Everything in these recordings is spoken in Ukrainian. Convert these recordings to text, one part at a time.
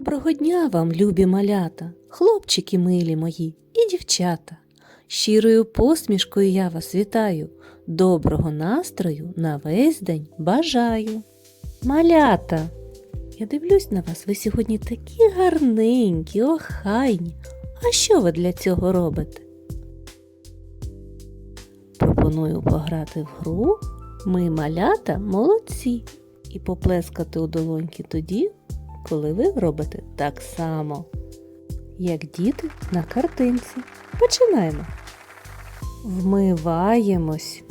Доброго дня вам, любі малята, хлопчики милі мої і дівчата. Щирою посмішкою я вас вітаю, доброго настрою на весь день бажаю. Малята, я дивлюсь на вас, ви сьогодні такі гарненькі, охайні. А що ви для цього робите? Пропоную пограти в гру Ми малята молодці і поплескати у долоньки тоді, коли ви робите так само, як діти на картинці. Починаємо. Вмиваємось.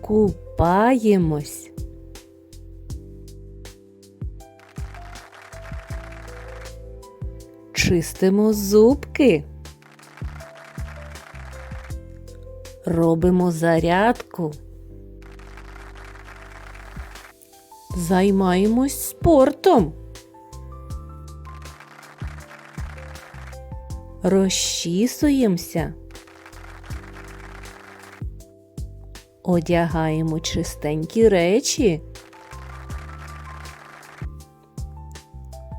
Купаємось. Чистимо зубки. Робимо зарядку. Займаємось спортом. Розчісуємося. Одягаємо чистенькі речі.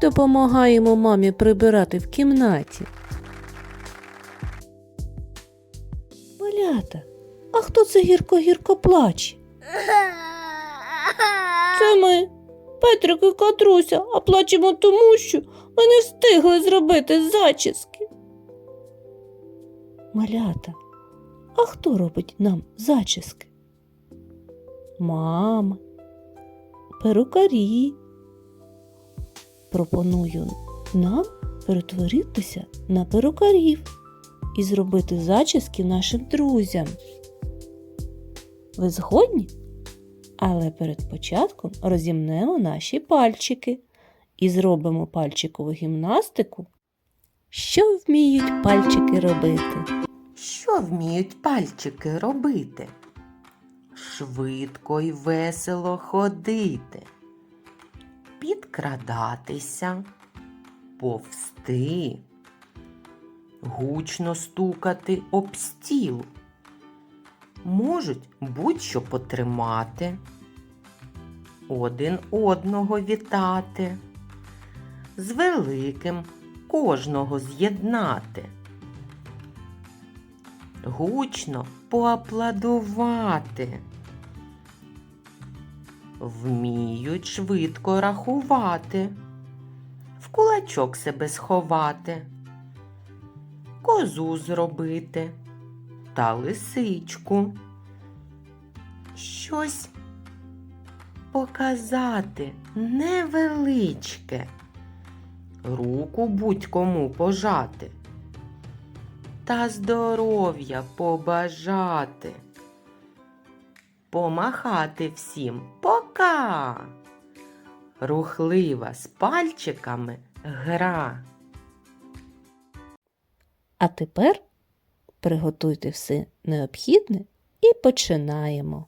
Допомагаємо мамі прибирати в кімнаті. Малята, а хто це гірко-гірко плаче? Це ми, Петрик і Катруся, а плачемо тому, що ми не встигли зробити зачіски. Малята, а хто робить нам зачіски? Мама, перукарі. Пропоную нам перетворитися на перукарів і зробити зачіски нашим друзям. Ви згодні? Але перед початком розімнемо наші пальчики і зробимо пальчикову гімнастику. Що вміють пальчики робити? Що вміють пальчики робити? Швидко й весело ходити, підкрадатися, повсти, гучно стукати об стіл. Можуть будь-що потримати, один одного вітати, з великим кожного з'єднати гучно поаплодувати. Вміють швидко рахувати, в кулачок себе сховати, козу зробити та лисичку. Щось показати невеличке, руку будь-кому пожати та здоров'я побажати. Помахати всім пока. Рухлива з пальчиками гра. А тепер приготуйте все необхідне і починаємо.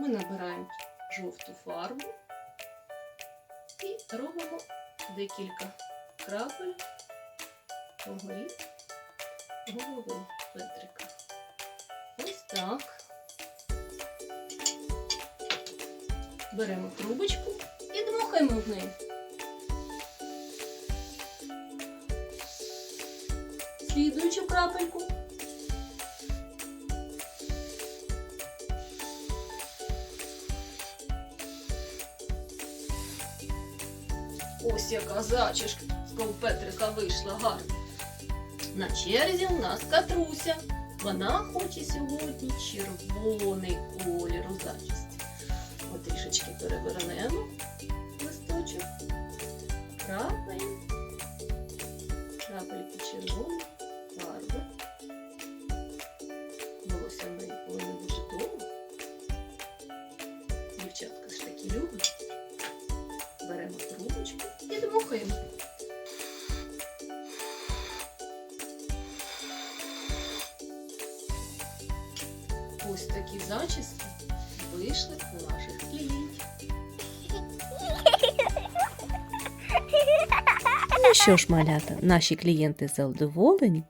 Ми набираємо жовту фарбу і робимо декілька крапель вгорі голови Петрика. Ось так. Беремо трубочку дмухаємо. Слідуючу крапельку. Ось яка зачіска з Петрика вийшла гарна. На черзі у нас Катруся. Вона хоче сьогодні червоний колір у зачісті. От трішечки перевернемо Люблять. Беремо трубочку і дмухаємо. Ось такі зачіски вийшли у наших клієнтів. Ну що ж, малята, наші клієнти задоволені,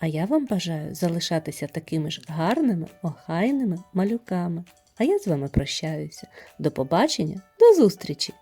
а я вам бажаю залишатися такими ж гарними, охайними малюками. А я з вами прощаюся. До побачення, до зустрічі!